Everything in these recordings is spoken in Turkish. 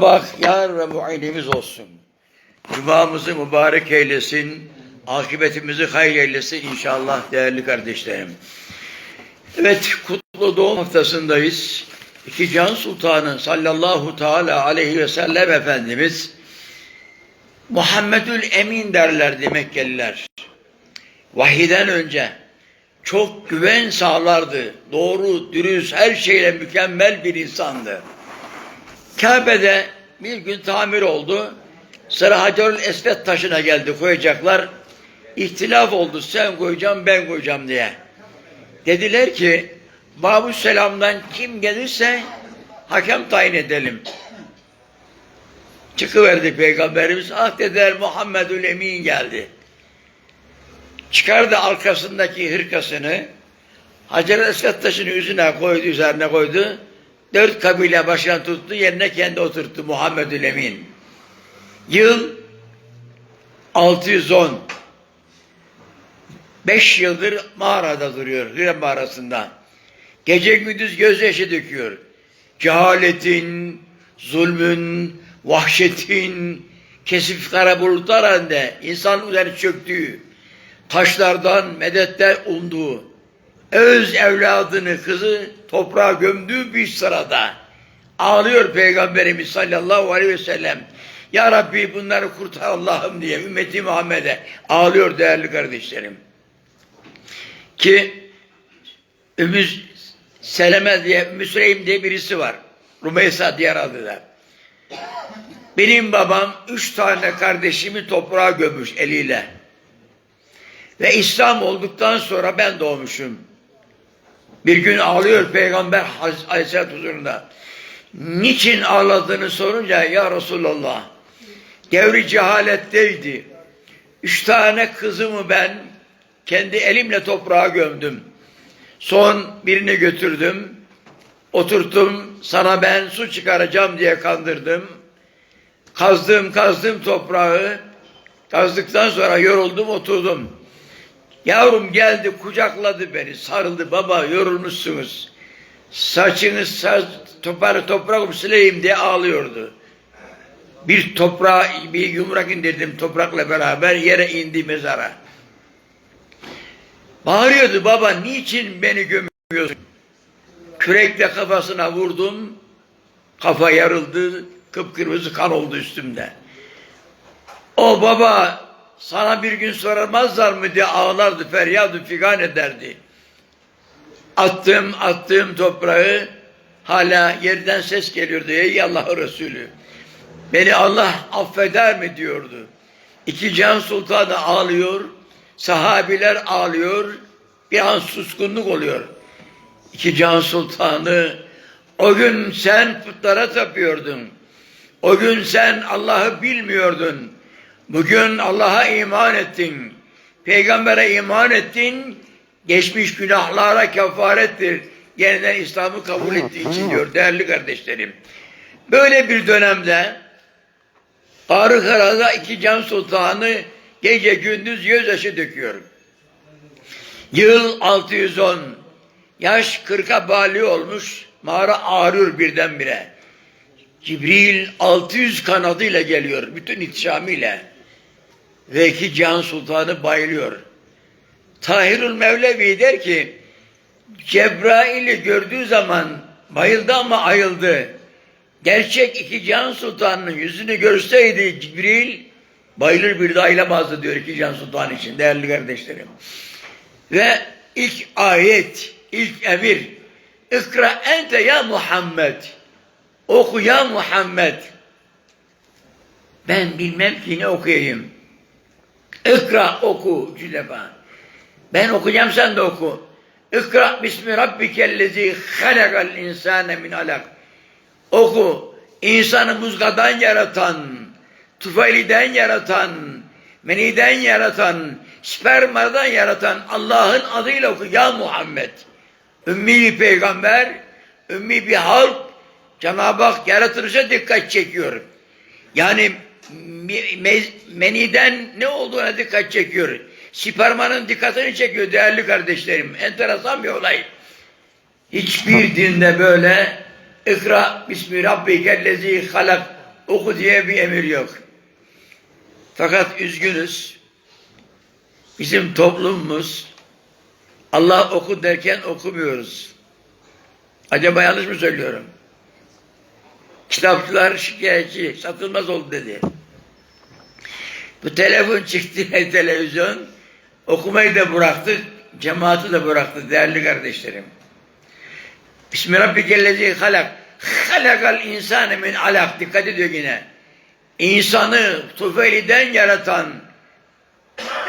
Bak yar ve muayenimiz olsun. Cumamızı mübarek eylesin. Akıbetimizi hayır eylesin inşallah değerli kardeşlerim. Evet kutlu doğum haftasındayız. İki Can Sultanı sallallahu teala aleyhi ve sellem Efendimiz Muhammedül Emin derlerdi Mekkeliler. Vahiden önce çok güven sağlardı. Doğru, dürüst, her şeyle mükemmel bir insandı. Kabe'de bir gün tamir oldu. Sıra Hacerül Esved taşına geldi koyacaklar. İhtilaf oldu sen koyacağım ben koyacağım diye. Dediler ki Babu Selam'dan kim gelirse hakem tayin edelim. Çıkıverdi Peygamberimiz. Ah dediler Muhammedül Emin geldi. Çıkardı arkasındaki hırkasını Hacer Esved taşını yüzüne koydu, üzerine koydu. Dört kabile başkan tuttu, yerine kendi oturttu Muhammedül Emin. Yıl 610. Beş yıldır mağarada duruyor, Hire mağarasında. Gece gündüz gözyaşı döküyor. Cehaletin, zulmün, vahşetin, kesif kara bulutlar halinde insan üzerine çöktüğü, taşlardan medetler umduğu, öz evladını, kızı toprağa gömdüğü bir sırada ağlıyor Peygamberimiz sallallahu aleyhi ve sellem. Ya Rabbi bunları kurtar Allah'ım diye ümmeti Muhammed'e ağlıyor değerli kardeşlerim. Ki Ümmü Seleme diye, Ümmü Süleym diye birisi var. Rumeysa diğer adı da. Benim babam üç tane kardeşimi toprağa gömüş eliyle. Ve İslam olduktan sonra ben doğmuşum. Bir gün ağlıyor Peygamber Aleyhisselatü huzurunda. Niçin ağladığını sorunca ya Resulallah devri cehaletteydi. Üç tane kızımı ben kendi elimle toprağa gömdüm. Son birini götürdüm. Oturttum sana ben su çıkaracağım diye kandırdım. Kazdım kazdım toprağı. Kazdıktan sonra yoruldum oturdum. Yavrum geldi kucakladı beni sarıldı baba yorulmuşsunuz. Saçını saç, toparı toprak sileyim diye ağlıyordu. Bir toprağa bir yumrak indirdim toprakla beraber yere indi mezara. Bağırıyordu baba niçin beni gömüyorsun? Kürekle kafasına vurdum. Kafa yarıldı. Kıpkırmızı kan oldu üstümde. O baba sana bir gün sormazlar mı diye ağlardı, feryadı figan ederdi. Attım, attığım toprağı hala yerden ses geliyordu. Ey Allah Resulü. Beni Allah affeder mi diyordu. İki can sultanı ağlıyor, sahabiler ağlıyor, bir an suskunluk oluyor. İki can sultanı o gün sen putlara tapıyordun. O gün sen Allah'ı bilmiyordun. Bugün Allah'a iman ettin. Peygambere iman ettin. Geçmiş günahlara kefarettir. Yeniden İslam'ı kabul ettiği için diyor değerli kardeşlerim. Böyle bir dönemde Ağrı Karada iki can sultanı gece gündüz gözyaşı döküyor. Yıl 610. Yaş 40'a bali olmuş. Mağara ağrıyor birdenbire. Cibril 600 kanadıyla geliyor. Bütün ihtişamıyla. Ve iki Can Sultanı bayılıyor. Tahirül Mevlevi der ki Cebrail'i gördüğü zaman bayıldı ama ayıldı. Gerçek iki Can Sultan'ın yüzünü görseydi Cibril bayılır bir de ayılamazdı diyor iki Can Sultan için değerli kardeşlerim. Ve ilk ayet, ilk emir İkra ente ya Muhammed Oku ya Muhammed ben bilmem ki ne okuyayım. İkra oku defa. Ben okuyacağım sen de oku. İkra bismi rabbikellezi halakal insane min alak. Oku. İnsanı muzgadan yaratan, tufailiden yaratan, meniden yaratan, spermadan yaratan Allah'ın adıyla oku ya Muhammed. Ümmi bir peygamber, ümmi bir halk Cenab-ı Hak yaratılışa dikkat çekiyor. Yani meniden ne olduğuna dikkat çekiyor. Spermanın dikkatini çekiyor değerli kardeşlerim. Enteresan bir olay. Hiçbir dinde böyle ikra bismi rabbikellezi halak oku diye bir emir yok. Fakat üzgünüz. Bizim toplumumuz Allah oku derken okumuyoruz. Acaba yanlış mı söylüyorum? Kitapçılar şikayetçi, satılmaz oldu dedi. Bu telefon çıktı, televizyon. Okumayı da bıraktık, cemaati de bıraktık değerli kardeşlerim. Bismillahirrahmanirrahim. halak. Halakal insanı min alak. Dikkat ediyor yine. İnsanı tufeliden yaratan,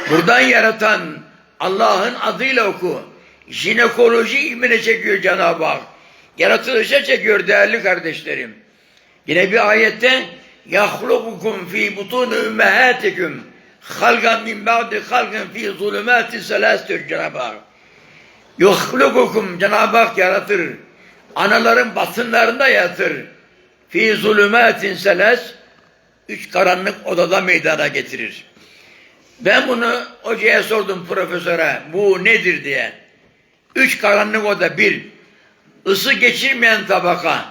buradan yaratan Allah'ın adıyla oku. Jinekoloji ilmine çekiyor Cenab-ı Hak. Yaratılışa çekiyor değerli kardeşlerim. Yine bir ayette yahlukukum fi butun ümmehatikum halgan min ba'di halgan fi zulümati selas diyor Cenab-ı Hak. Yuhlukukum Cenab-ı Hak yaratır. Anaların batınlarında yaratır. Fi zulümatin selas üç karanlık odada meydana getirir. Ben bunu hocaya sordum profesöre. Bu nedir diye. Üç karanlık oda. Bir, ısı geçirmeyen tabaka.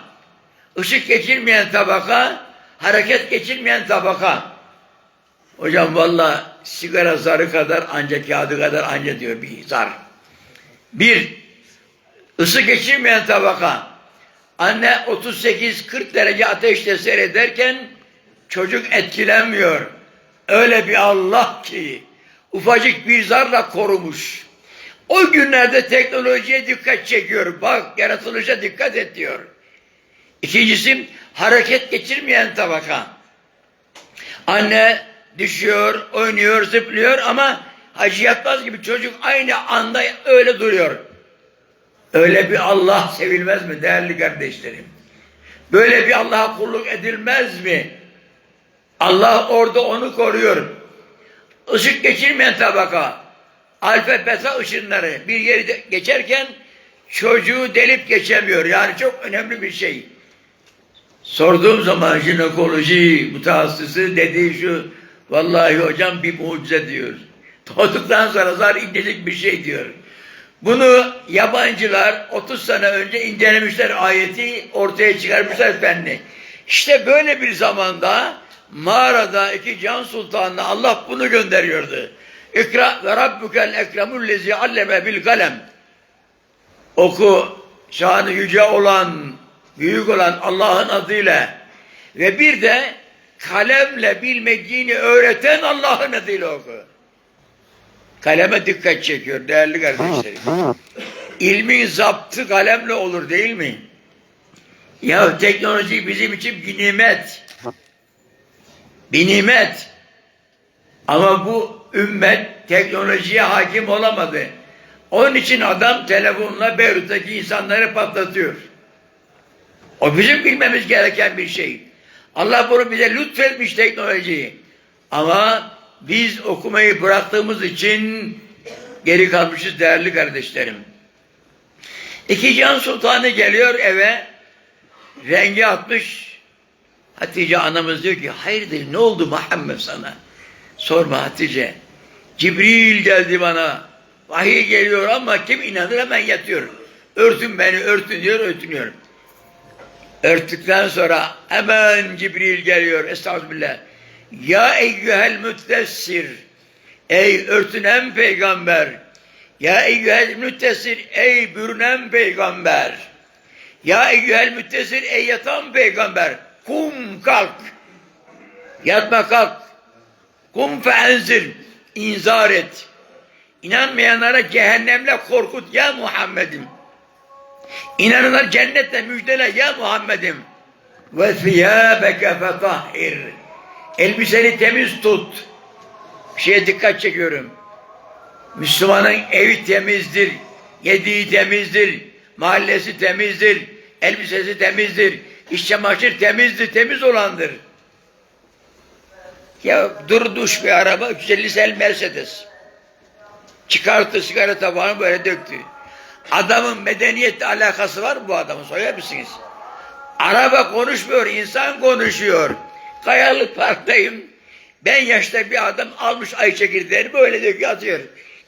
ışık geçirmeyen tabaka, hareket geçirmeyen tabaka. Hocam valla sigara zarı kadar ancak kağıdı kadar anca diyor bir zar. Bir, ısı geçirmeyen tabaka. Anne 38-40 derece ateşte seyrederken çocuk etkilenmiyor. Öyle bir Allah ki ufacık bir zarla korumuş. O günlerde teknolojiye dikkat çekiyor. Bak yaratılışa dikkat et diyor. İkincisi hareket geçirmeyen tabaka. Anne düşüyor, oynuyor, zıplıyor ama hacı yatmaz gibi çocuk aynı anda öyle duruyor. Öyle bir Allah sevilmez mi değerli kardeşlerim? Böyle bir Allah'a kulluk edilmez mi? Allah orada onu koruyor. Işık geçirmeyen tabaka, alfa beta ışınları bir yeri geçerken çocuğu delip geçemiyor. Yani çok önemli bir şey. Sorduğum zaman jinekoloji mutahassısı dediği şu, vallahi hocam bir mucize diyor. Doğduktan sonra zar incecik bir şey diyor. Bunu yabancılar 30 sene önce incelemişler ayeti, ortaya çıkarmışlar fenni. İşte böyle bir zamanda mağarada iki can sultanına Allah bunu gönderiyordu. İkra ve rabbukel ekremul lezi alleme bil kalem. Oku, şanı yüce olan, büyük olan Allah'ın adıyla ve bir de kalemle bilmediğini öğreten Allah'ın adıyla oku. Kaleme dikkat çekiyor değerli kardeşlerim. İlmin zaptı kalemle olur değil mi? Ya teknoloji bizim için bir nimet. Bir nimet. Ama bu ümmet teknolojiye hakim olamadı. Onun için adam telefonla Beyrut'taki insanları patlatıyor. O bizim bilmemiz gereken bir şey. Allah bunu bize lütfetmiş teknolojiyi. Ama biz okumayı bıraktığımız için geri kalmışız değerli kardeşlerim. İki can sultanı geliyor eve, rengi atmış. Hatice anamız diyor ki, hayırdır ne oldu Muhammed sana? Sorma Hatice. Cibril geldi bana. Vahiy geliyor ama kim inanır hemen yatıyor. Örtün beni, örtün diyor, örtünüyorum. Örttükten sonra hemen Cibril geliyor. Estağfirullah. Ya eyyühel müttessir. Ey örtünen peygamber. Ya eyyühel müttessir. Ey bürünen peygamber. Ya eyyühel müttessir. Ey yatan peygamber. Kum kalk. Yatma kalk. Kum fe enzir. İnzar et. İnanmayanlara cehennemle korkut ya Muhammed'im. İnananlar cennetle müjdele ya Muhammed'im. Ve thiyâbeke fetahhir. Elbiseni temiz tut. Bir şeye dikkat çekiyorum. Müslümanın evi temizdir, yediği temizdir, mahallesi temizdir, elbisesi temizdir, iş çamaşır temizdir, temiz olandır. Ya dur duş bir araba 350 sel Mercedes. Çıkarttı sigara tabağını böyle döktü. Adamın medeniyetle alakası var mı bu adamın? Söyler misiniz? Araba konuşmuyor, insan konuşuyor. Kayalık parktayım. Ben yaşta bir adam almış ay çekirdeğini böyle döküyor atıyor.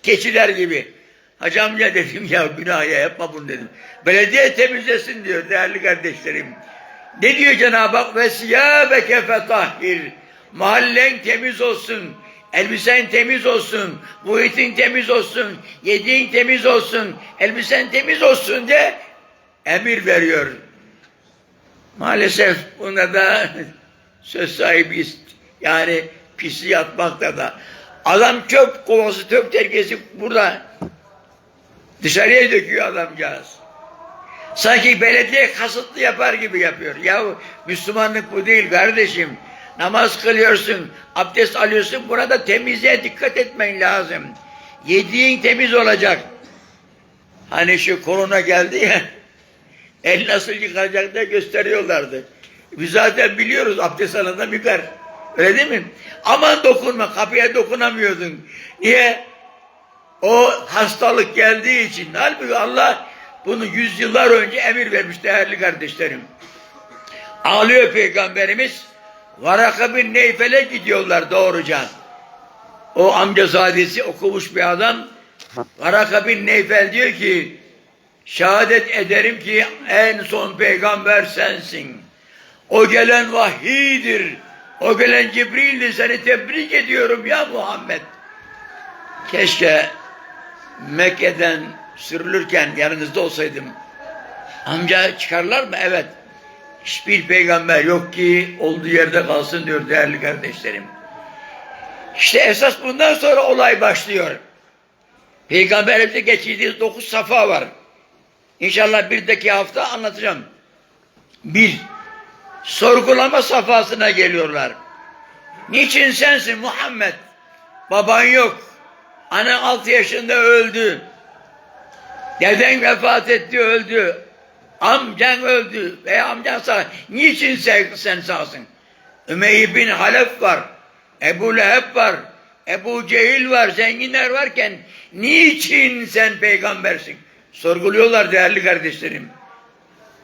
Keçiler gibi. Hacı amca dedim ya günah ya yapma bunu dedim. Belediye temizlesin diyor değerli kardeşlerim. Ne diyor Cenab-ı Hak? Ve siyâbeke fetahhir. Mahallen temiz olsun. Elbisen temiz olsun. Muhitin temiz olsun. Yediğin temiz olsun. Elbisen temiz olsun diye emir veriyor. Maalesef buna da söz sahibiyiz. Yani pisliği atmakta da. Adam çöp kovası, çöp terkesi burada dışarıya döküyor adamcağız. Sanki belediye kasıtlı yapar gibi yapıyor. Ya Müslümanlık bu değil kardeşim. Namaz kılıyorsun, abdest alıyorsun. Burada temizliğe dikkat etmen lazım. Yediğin temiz olacak. Hani şu korona geldi ya. El nasıl yıkanacak da gösteriyorlardı. Biz zaten biliyoruz abdest alanında yıkar. Öyle değil mi? Aman dokunma, kapıya dokunamıyordun. Niye? O hastalık geldiği için. Halbuki Allah bunu yüzyıllar önce emir vermiş değerli kardeşlerim. Ağlıyor Peygamberimiz. Varaka bin Neyfel'e gidiyorlar doğruca. O amcazadesi okumuş bir adam. Varaka bin Neyfel diyor ki Şehadet ederim ki en son peygamber sensin. O gelen vahiydir. O gelen Cibril'dir. Seni tebrik ediyorum ya Muhammed. Keşke Mekke'den sürülürken yanınızda olsaydım. Amca çıkarlar mı? Evet. Hiçbir peygamber yok ki olduğu yerde kalsın diyor değerli kardeşlerim. İşte esas bundan sonra olay başlıyor. Peygamberimize geçirdiği dokuz safa var. İnşallah bir daki hafta anlatacağım. Bir, sorgulama safhasına geliyorlar. Niçin sensin Muhammed? Baban yok. Anan altı yaşında öldü. Deden vefat etti öldü. Amcan öldü veya amcan sağ. Niçin sen, sen sağsın? Ümeyye bin Halef var. Ebu Leheb var. Ebu Cehil var. Zenginler varken niçin sen peygambersin? Sorguluyorlar değerli kardeşlerim.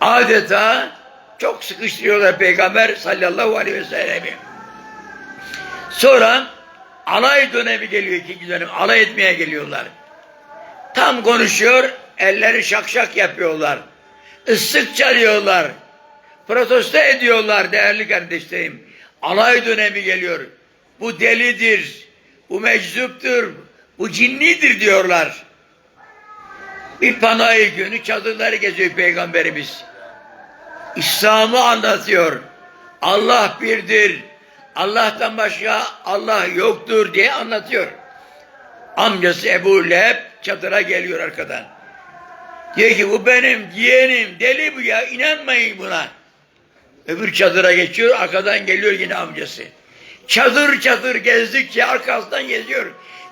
Adeta çok sıkıştırıyorlar peygamber sallallahu aleyhi ve sellem'i. Sonra alay dönemi geliyor ikinci dönem. Alay etmeye geliyorlar. Tam konuşuyor, elleri şak şak yapıyorlar. Islık çalıyorlar. Protesto ediyorlar değerli kardeşlerim. Alay dönemi geliyor. Bu delidir, bu meczuptur, bu cinnidir diyorlar. Bir panayır günü çadırları geziyor Peygamberimiz. İslam'ı anlatıyor. Allah birdir. Allah'tan başka Allah yoktur diye anlatıyor. Amcası Ebu Leheb çadıra geliyor arkadan. Diyor ki bu benim yeğenim deli bu ya inanmayın buna. Öbür çadıra geçiyor arkadan geliyor yine amcası. Çadır çadır gezdikçe arkasından geziyor.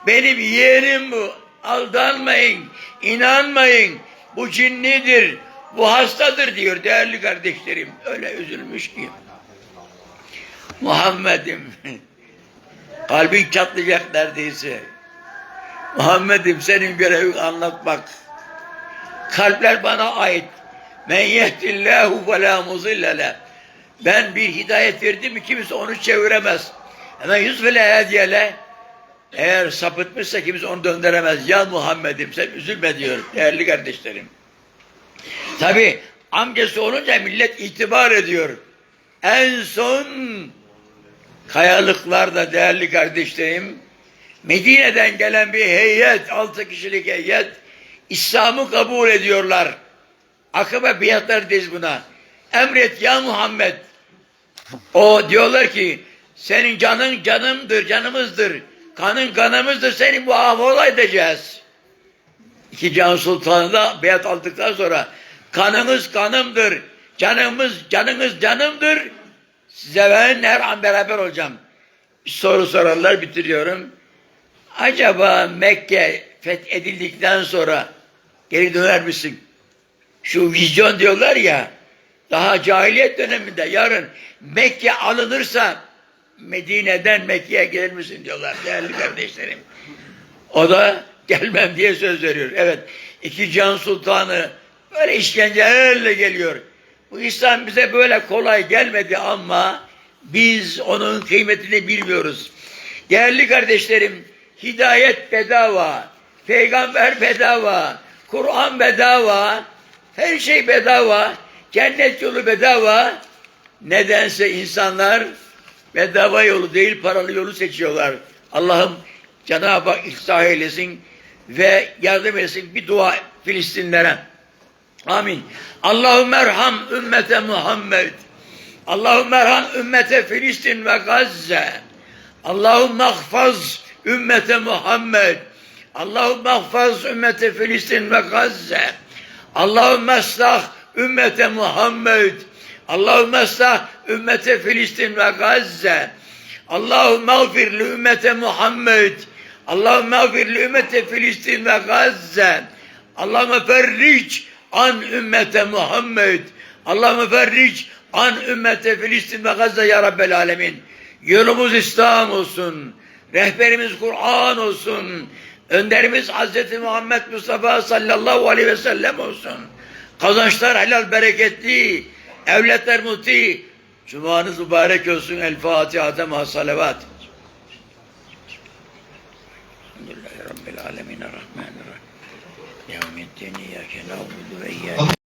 Benim yeğenim bu. Aldanmayın, inanmayın. Bu cinnidir, bu hastadır diyor değerli kardeşlerim. Öyle üzülmüş ki. Muhammed'im, kalbin çatlayacak neredeyse. Muhammed'im senin görevin anlatmak. Kalpler bana ait. Men yehdillahu ve la muzille Ben bir hidayet verdim kimse onu çeviremez. Hemen yüz ve la hediyele eğer sapıtmışsa kimse onu döndüremez. Ya Muhammed'im sen üzülme diyor değerli kardeşlerim. Tabi amcası olunca millet itibar ediyor. En son kayalıklarda değerli kardeşlerim Medine'den gelen bir heyet, altı kişilik heyet İslam'ı kabul ediyorlar. Akıbe biatlar diz buna. Emret ya Muhammed. O diyorlar ki senin canın canımdır, canımızdır. Kanın kanımızdır seni bu ahvola edeceğiz. İki Can Sultanı da beyat aldıktan sonra kanınız kanımdır, canımız canınız canımdır. Size ben her an beraber olacağım. Soru sorarlar bitiriyorum. Acaba Mekke fethedildikten sonra geri döner misin? Şu vizyon diyorlar ya daha cahiliyet döneminde yarın Mekke alınırsa Medine'den Mekke'ye gelir misin diyorlar değerli kardeşlerim. O da gelmem diye söz veriyor. Evet iki can sultanı böyle işkencelerle geliyor. Bu İslam bize böyle kolay gelmedi ama biz onun kıymetini bilmiyoruz. Değerli kardeşlerim hidayet bedava, peygamber bedava, Kur'an bedava, her şey bedava, cennet yolu bedava nedense insanlar bedava yolu değil paralı yolu seçiyorlar. Allah'ım Cenab-ı Hak ihsah eylesin ve yardım etsin bir dua Filistinlere. Amin. Allahümme erham ümmete Muhammed. Allahümme erham ümmete Filistin ve Gazze. Allahümme ahfaz ümmete Muhammed. Allahümme ahfaz ümmete Filistin ve Gazze. Allahümme eslah ümmete Muhammed. Allahümme eslah ümmete Filistin ve Gazze. Allahümme gfir li ümmete Muhammed. Allahümme gfir li ümmete Filistin ve Gazze. Allahümme ferric an ümmete Muhammed. Allahümme ferric an ümmete Filistin ve Gazze ya Rabbel Alemin. Yolumuz İslam olsun. Rehberimiz Kur'an olsun. Önderimiz Hazreti Muhammed Mustafa sallallahu aleyhi ve sellem olsun. Kazançlar helal bereketli. Evletler muti. Cumanız mübarek olsun. El Fatiha ma salavat. Elhamdülillahi Rabbil alemin. Rahmanirrahim. Yevmiddin. İyyâke na'budu ve iyyâke